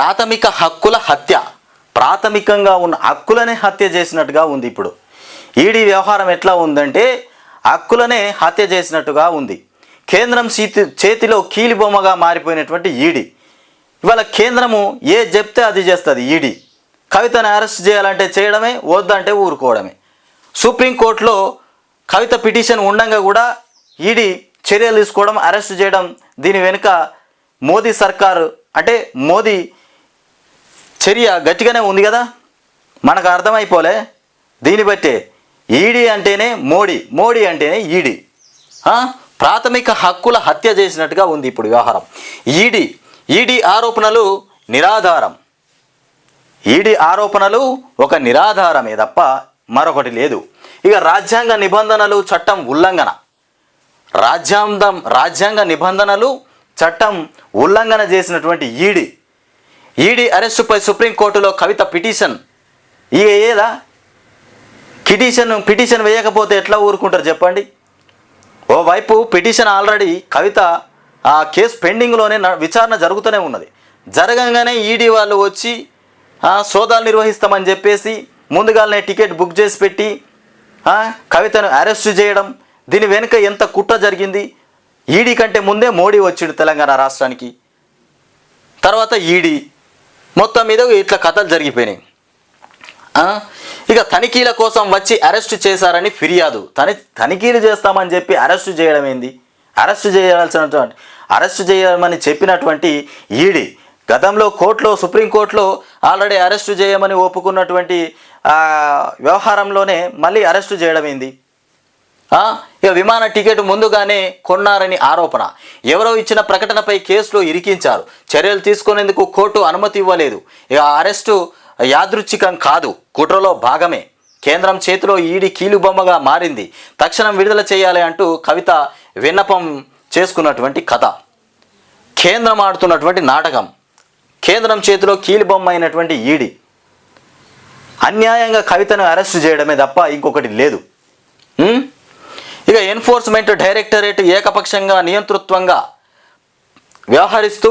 ప్రాథమిక హక్కుల హత్య. ప్రాథమికంగా ఉన్న హక్కులనే హత్య చేసినట్టుగా ఉంది ఇప్పుడు. ఈడీ వ్యవహారం ఎట్లా ఉందంటే హక్కులనే హత్య చేసినట్టుగా ఉంది. కేంద్రం చేతి చేతిలో కీలిబొమ్మగా మారిపోయినటువంటి ఈడీ. ఇవాళ కేంద్రము ఏ చెప్తే అది చేస్తుంది ఈడీ. కవితను అరెస్ట్ చేయాలంటే చేయడమే వద్దంటే ఊరుకోవడమే. సుప్రీంకోర్టులో కవిత పిటిషన్ ఉండంగా కూడా ఈడీ చర్యలు తీసుకోవడం అరెస్ట్ చేయడం దీని వెనుక మోదీ సర్కారు అంటే మోదీ చర్య గట్టిగానే ఉంది కదా? మనకు అర్థమైపోలే? దీన్ని బట్టే ఈడీ అంటేనే మోడీ మోడీ అంటేనే ఈడీ. ప్రాథమిక హక్కుల హత్య చేసినట్టుగా ఉంది ఇప్పుడు వ్యవహారం. ఈడీ ఈడీ ఆరోపణలు నిరాధారం. ఈడీ ఆరోపణలు ఒక నిరాధారమే తప్ప మరొకటి లేదు. ఇక రాజ్యాంగ నిబంధనలు చట్టం ఉల్లంఘన. రాజ్యాంగం రాజ్యాంగ నిబంధనలు చట్టం ఉల్లంఘన చేసినటువంటి ఈడీ ఈడీ అరెస్టుపై సుప్రీంకోర్టులో కవిత పిటిషన్. ఇక ఏదా పిటిషన్ పిటిషన్ వేయకపోతే ఎట్లా ఊరుకుంటారు చెప్పండి. ఓవైపు పిటిషన్ ఆల్రెడీ కవిత ఆ కేసు పెండింగ్లోనే న- విచారణ జరుగుతూనే ఉన్నది. జరగంగానే ఈడీ వాళ్ళు వచ్చి సోదాలు నిర్వహిస్తామని చెప్పేసి ముందుగానే టికెట్ బుక్ చేసి పెట్టి కవితను అరెస్ట్ చేయడం దీని వెనుక ఎంత కుట్ర జరిగింది? ఈడీ కంటే ముందే మోడీ వచ్చిండు తెలంగాణ రాష్ట్రానికి. తర్వాత ఈడీ మొత్తం మీద ఇట్లా కథలు జరిగిపోయినాయి. ఇక తనిఖీల కోసం వచ్చి అరెస్ట్ చేశారని ఫిర్యాదు. తని తనిఖీలు చేస్తామని చెప్పి అరెస్ట్ చేయడం ఏంది? అరెస్ట్ చేయాల్సినటువంటి అరెస్ట్ చేయమని చెప్పినటువంటి ఈడీ గతంలో కోర్టులో సుప్రీంకోర్టులో ఆల్రెడీ అరెస్ట్ చేయమని ఒప్పుకున్నటువంటి వ్యవహారంలోనే మళ్ళీ అరెస్ట్ చేయడం ఏంది? ఇక విమాన టికెట్ ముందుగానే కొన్నారని ఆరోపణ. ఎవరో ఇచ్చిన ప్రకటనపై కేసులో ఇరికించారు. చర్యలు తీసుకునేందుకు కోర్టు అనుమతి ఇవ్వలేదు. ఇక అరెస్టు యాదృచ్ఛికం కాదు. కుట్రలో భాగమే. కేంద్రం చేతిలో ఈడి కీలుబొమ్మగా మారింది. తక్షణం విడుదల చేయాలి అంటూ కవిత విన్నపం చేసుకున్నటువంటి కథ. కేంద్రం ఆడుతున్నటువంటి నాటకం. కేంద్రం చేతిలో కీలుబొమ్మ అయినటువంటి ఈడి. అన్యాయంగా కవితను అరెస్ట్ చేయడమే తప్ప ఇంకొకటి లేదు. ఇక ఎన్ఫోర్స్మెంట్ డైరెక్టరేట్ ఏకపక్షంగా నియంతృత్వంగా వ్యవహరిస్తూ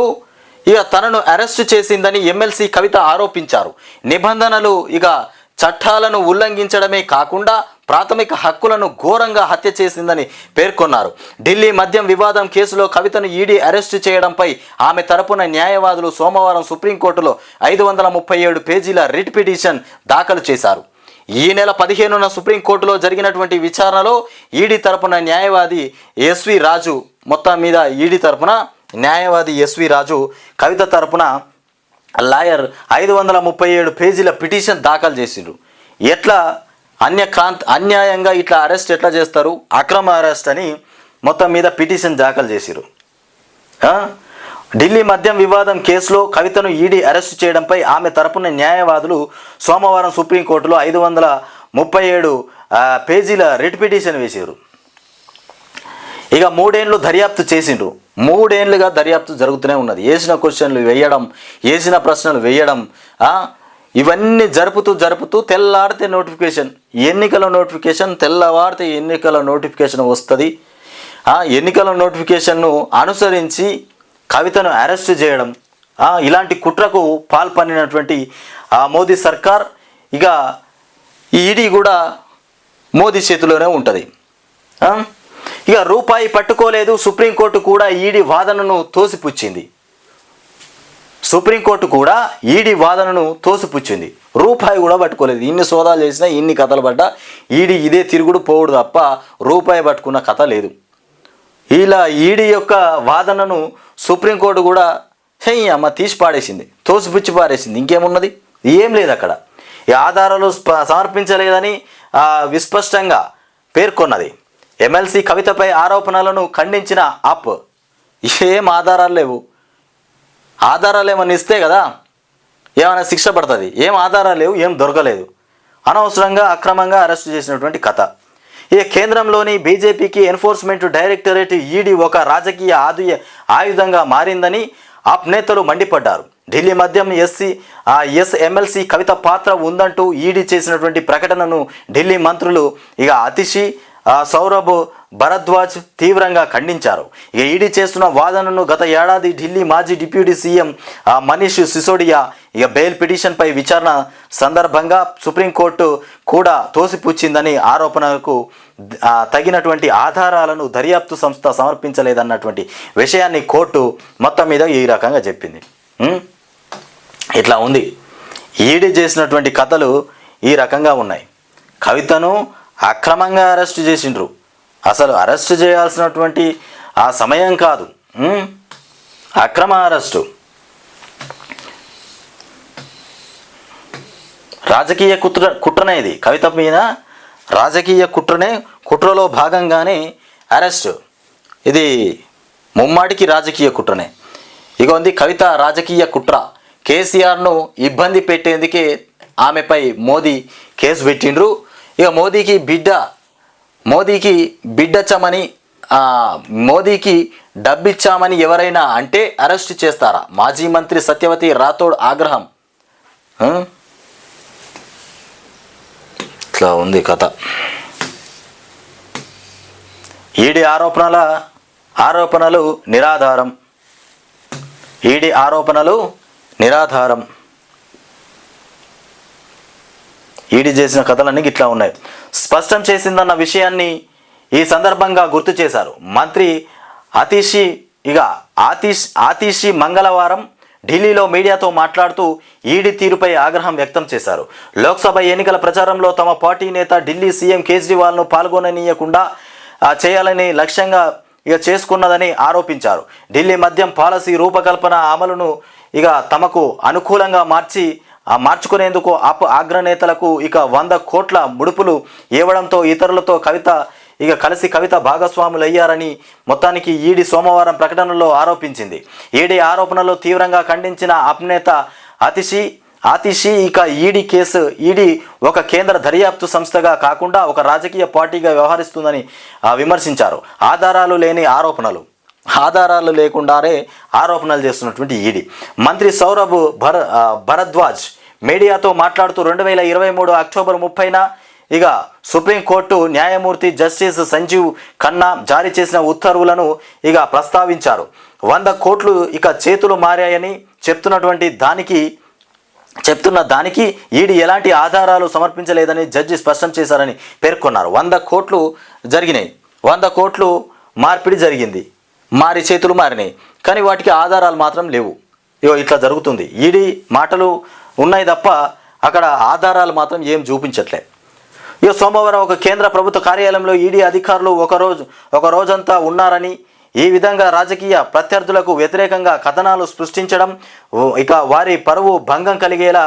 ఇక తనను అరెస్టు చేసిందని ఎమ్మెల్సీ కవిత ఆరోపించారు. నిబంధనలు ఇక చట్టాలను ఉల్లంఘించడమే కాకుండా ప్రాథమిక హక్కులను ఘోరంగా హత్య చేసిందని పేర్కొన్నారు. ఢిల్లీ మద్యం వివాదం కేసులో కవితను ఈడీ అరెస్టు చేయడంపై ఆమె తరపున న్యాయవాదులు సోమవారం సుప్రీంకోర్టులో ఐదు వందల ముప్పై ఏడు పేజీల రిట్ పిటిషన్ దాఖలు చేశారు. ఈ నెల పదిహేనున సుప్రీంకోర్టులో జరిగినటువంటి విచారణలో ఈడీ తరపున న్యాయవాది ఎస్వి రాజు మొత్తం మీద ఈడీ తరపున న్యాయవాది ఎస్వి రాజు కవిత తరపున లాయర్ ఐదు వందల ముప్పై ఏడు పేజీల పిటిషన్ దాఖలు చేసిండ్రు. ఎట్లా అన్యకాంత్ అన్యాయంగా ఇట్లా అరెస్ట్ ఎట్లా చేస్తారు? అక్రమ అరెస్ట్ అని మొత్తం మీద పిటిషన్ దాఖలు చేసిరు ఢిల్లీ మద్యం వివాదం కేసులో కవితను ఈడీ అరెస్టు చేయడంపై ఆమె తరపున న్యాయవాదులు సోమవారం సుప్రీంకోర్టులో ఐదు వందల ముప్పై ఏడు పేజీల రిట్ పిటిషన్ వేశారు. ఇక మూడేండ్లు దర్యాప్తు చేసిండ్రు. మూడేండ్లుగా దర్యాప్తు జరుగుతూనే ఉన్నది. వేసిన క్వశ్చన్లు వేయడం వేసిన ప్రశ్నలు వేయడం ఇవన్నీ జరుపుతూ జరుపుతూ తెల్లాడితే నోటిఫికేషన్ ఎన్నికల నోటిఫికేషన్ తెల్లవారితే ఎన్నికల నోటిఫికేషన్ వస్తుంది. ఎన్నికల నోటిఫికేషన్ను అనుసరించి కవితను అరెస్ట్ చేయడం ఇలాంటి కుట్రకు పాల్పడినటువంటి ఆ మోదీ సర్కార్ ఇక ఈడీ కూడా మోదీ చేతిలోనే ఉంటుంది. ఇక రూపాయి పట్టుకోలేదు సుప్రీంకోర్టు కూడా ఈడీ వాదనను తోసిపుచ్చింది. సుప్రీంకోర్టు కూడా ఈడీ వాదనను తోసిపుచ్చింది. రూపాయి కూడా పట్టుకోలేదు ఇన్ని సోదాలు చేసినా ఇన్ని కథలు పడ్డా ఈడీ ఇదే తిరుగుడు పోవుడు తప్ప రూపాయి పట్టుకున్న కథ లేదు. ఇలా ఈడీ యొక్క వాదనను సుప్రీంకోర్టు కూడా హే అమ్మ తీసి పాడేసింది తోసిపుచ్చి పారేసింది. ఇంకేమున్నది? ఏం లేదు అక్కడ. ఈ ఆధారాలు సమర్పించలేదని విస్పష్టంగా పేర్కొన్నది. ఎమ్మెల్సీ కవితపై ఆరోపణలను ఖండించిన అప్. ఏం ఆధారాలు లేవు. ఆధారాలు ఏమైనా ఇస్తే కదా ఏమైనా శిక్ష పడుతుంది. ఏం ఆధారాలు లేవు ఏం దొరకలేదు. అనవసరంగా అక్రమంగా అరెస్ట్ చేసినటువంటి కథ. ఈ కేంద్రంలోని బీజేపీకి ఎన్ఫోర్స్మెంట్ డైరెక్టరేట్ ఈడీ ఒక రాజకీయ ఆదుయ ఆయుధంగా మారిందని ఆప్ నేతలు మండిపడ్డారు. ఢిల్లీ మద్యం ఎస్సీ ఆ ఎస్ ఎమ్మెల్సీ కవిత పాత్ర ఉందంటూ ఈడీ చేసినటువంటి ప్రకటనను ఢిల్లీ మంత్రులు ఇక అతిషి సౌరభ్ భరద్వాజ్ తీవ్రంగా ఖండించారు. ఇక ఈడీ చేస్తున్న వాదనను గత ఏడాది ఢిల్లీ మాజీ డిప్యూటీ సీఎం మనీష్ సిసోడియా ఇక బెయిల్ పిటిషన్పై విచారణ సందర్భంగా సుప్రీంకోర్టు కూడా తోసిపుచ్చిందని ఆరోపణకు తగినటువంటి ఆధారాలను దర్యాప్తు సంస్థ సమర్పించలేదన్నటువంటి విషయాన్ని కోర్టు మొత్తం మీద ఈ రకంగా చెప్పింది. ఇట్లా ఉంది. ఈడీ చేసినటువంటి కథలు ఈ రకంగా ఉన్నాయి. కవితను అక్రమంగా అరెస్ట్ చేసిండ్రు. అసలు అరెస్ట్ చేయాల్సినటువంటి ఆ సమయం కాదు. అక్రమ అరెస్టు. రాజకీయ కుట్ర కుట్రనే ఇది. కవిత మీద రాజకీయ కుట్రనే కుట్రలో భాగంగానే అరెస్ట్. ఇది ముమ్మాటికి రాజకీయ కుట్రనే. ఇక ఉంది కవిత రాజకీయ కుట్ర. కేసీఆర్ను ఇబ్బంది పెట్టేందుకే ఆమెపై మోదీ కేసు పెట్టిండ్రు. ఇక మోదీకి బిడ్డ మోదీకి బిడ్డచ్చమని ఆ, మోదీకి డబ్బిచ్చామని ఎవరైనా అంటే అరెస్ట్ చేస్తారా? మాజీ మంత్రి సత్యవతి రాథోడ్ ఆగ్రహం. ఇట్లా ఉంది కథ. ఈడీ ఆరోపణల ఆరోపణలు నిరాధారం. ఈడీ ఆరోపణలు నిరాధారం. ఈడీ చేసిన కథలన్నీ ఇట్లా ఉన్నాయి. స్పష్టం చేసిందన్న విషయాన్ని ఈ సందర్భంగా గుర్తు చేశారు. మంత్రి అతీషి ఇక ఆతీష్ ఆతీషి మంగళవారం ఢిల్లీలో మీడియాతో మాట్లాడుతూ ఈడీ తీరుపై ఆగ్రహం వ్యక్తం చేశారు. లోక్సభ ఎన్నికల ప్రచారంలో తమ పార్టీ నేత ఢిల్లీ సీఎం కేజ్రీవాల్ను పాల్గొననీయకుండా చేయాలని లక్ష్యంగా ఇక చేసుకున్నదని ఆరోపించారు. ఢిల్లీ మద్యం పాలసీ రూపకల్పన అమలును ఇక తమకు అనుకూలంగా మార్చి మార్చుకునేందుకు అప్ అగ్రనేతలకు ఇక వంద కోట్ల ముడుపులు ఇవ్వడంతో ఇతరులతో కవిత ఇక కలిసి కవిత భాగస్వాములయ్యారని మొత్తానికి ఈడీ సోమవారం ప్రకటనలో ఆరోపించింది. ఈడీ ఆరోపణలో తీవ్రంగా ఖండించిన అప్నేత అతిషి ఆతిషి ఇక ఈడీ కేసు ఈడీ ఒక కేంద్ర దర్యాప్తు సంస్థగా కాకుండా ఒక రాజకీయ పార్టీగా వ్యవహరిస్తుందని విమర్శించారు. ఆధారాలు లేని ఆరోపణలు. ఆధారాలు లేకుండానే ఆరోపణలు చేస్తున్నటువంటి ఈడీ. మంత్రి సౌరభ్ భర భరద్వాజ్ మీడియాతో మాట్లాడుతూ రెండు వేల ఇరవై మూడు అక్టోబర్ ముప్పైన ఇక సుప్రీంకోర్టు న్యాయమూర్తి జస్టిస్ సంజీవ్ ఖన్నా జారీ చేసిన ఉత్తర్వులను ఇక ప్రస్తావించారు. వంద కోట్లు ఇక చేతులు మారాయని చెప్తున్నటువంటి దానికి చెప్తున్న దానికి ఈడీ ఎలాంటి ఆధారాలు సమర్పించలేదని జడ్జి స్పష్టం చేశారని పేర్కొన్నారు. వంద కోట్లు జరిగినాయి. వంద కోట్లు మార్పిడి జరిగింది. మారి చేతులు మారినాయి. కానీ వాటికి ఆధారాలు మాత్రం లేవు. ఇగో ఇట్లా జరుగుతుంది. ఈడీ మాటలు ఉన్నాయి తప్ప అక్కడ ఆధారాలు మాత్రం ఏం చూపించట్లే. ఇక సోమవారం ఒక కేంద్ర ప్రభుత్వ కార్యాలయంలో ఈడీ అధికారులు ఒక రోజు ఒక రోజంతా ఉన్నారని ఈ విధంగా రాజకీయ ప్రత్యర్థులకు వ్యతిరేకంగా కథనాలు సృష్టించడం ఇక వారి పరువు భంగం కలిగేలా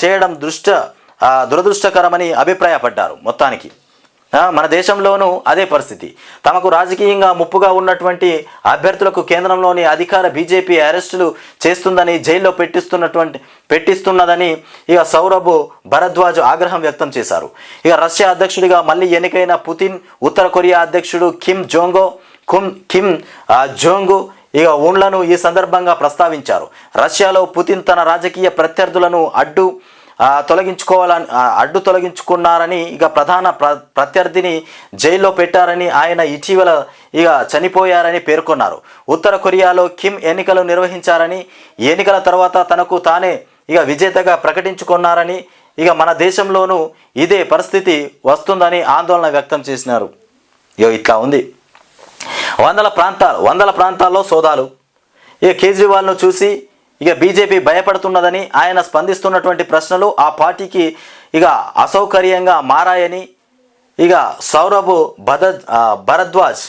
చేయడం దృష్ట దురదృష్టకరమని అభిప్రాయపడ్డారు మొత్తానికి. మన దేశంలోనూ అదే పరిస్థితి. తమకు రాజకీయంగా ముప్పుగా ఉన్నటువంటి అభ్యర్థులకు కేంద్రంలోని అధికార బీజేపీ అరెస్టులు చేస్తుందని జైల్లో పెట్టిస్తున్నటువంటి పెట్టిస్తున్నదని ఇక సౌరభ్ భరద్వాజ్ ఆగ్రహం వ్యక్తం చేశారు. ఇక రష్యా అధ్యక్షుడిగా మళ్ళీ ఎన్నికైన పుతిన్ ఉత్తర కొరియా అధ్యక్షుడు Kim Jong Un Kim Jong ఇక ఊండ్లను ఈ సందర్భంగా ప్రస్తావించారు. రష్యాలో పుతిన్ తన రాజకీయ ప్రత్యర్థులను అడ్డు తొలగించుకోవాలని అడ్డు తొలగించుకున్నారని ఇక ప్రధాన ప్ర ప్రత్యర్థిని జైల్లో పెట్టారని ఆయన ఇటీవల ఇక చనిపోయారని పేర్కొన్నారు. ఉత్తర కొరియాలో కిమ్ ఎన్నికలు నిర్వహించారని ఎన్నికల తర్వాత తనకు తానే ఇక విజేతగా ప్రకటించుకున్నారని ఇక మన దేశంలోనూ ఇదే పరిస్థితి వస్తుందని ఆందోళన వ్యక్తం చేసినారు. ఇక ఇట్లా ఉంది. వందల ప్రాంతాలు వందల ప్రాంతాల్లో సోదాలు. ఇక కేజ్రీవాల్ను చూసి ఇక బీజేపీ భయపడుతున్నదని ఆయన స్పందిస్తున్నటువంటి ప్రశ్నలు ఆ పార్టీకి ఇక అసౌకర్యంగా మారాయని ఇక సౌరభ్ భద భరద్వాజ్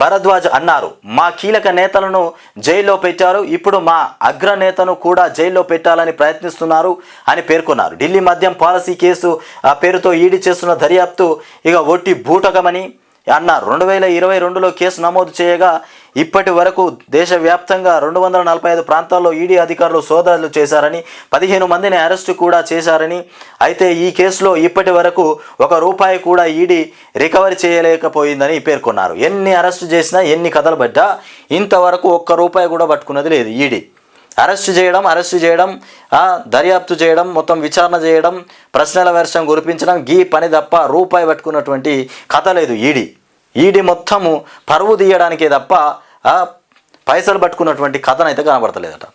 భరద్వాజ్ అన్నారు. మా కీలక నేతలను జైల్లో పెట్టారు. ఇప్పుడు మా అగ్రనేతను కూడా జైల్లో పెట్టాలని ప్రయత్నిస్తున్నారు అని పేర్కొన్నారు. ఢిల్లీ మద్యం పాలసీ కేసు ఆ పేరుతో ఈడీ చేస్తున్న దర్యాప్తు ఇక ఒట్టి బూటకమని అన్నారు రెండు వేల ఇరవై రెండులో కేసు నమోదు చేయగా ఇప్పటి వరకు దేశవ్యాప్తంగా రెండు వందల నలభై ఐదు ప్రాంతాల్లో ఈడీ అధికారులు సోదాలు చేశారని పదిహేను మందిని అరెస్టు కూడా చేశారని అయితే ఈ కేసులో ఇప్పటి వరకు ఒక రూపాయి కూడా ఈడీ రికవరీ చేయలేకపోయిందని పేర్కొన్నారు. ఎన్ని అరెస్టు చేసినా ఎన్ని కథలు పడ్డా ఇంతవరకు ఒక్క రూపాయి కూడా పట్టుకున్నది లేదు ఈడీ. అరెస్ట్ చేయడం అరెస్ట్ చేయడం దర్యాప్తు చేయడం మొత్తం విచారణ చేయడం ప్రశ్నల వర్షం కురిపించడం గీ పని తప్ప రూపాయి పట్టుకున్నటువంటి కథ లేదు ఈడీ. ఈడీ మొత్తము పరువు తీయడానికే తప్ప పైసలు పట్టుకున్నటువంటి కథనైతే కనబడతలేదట.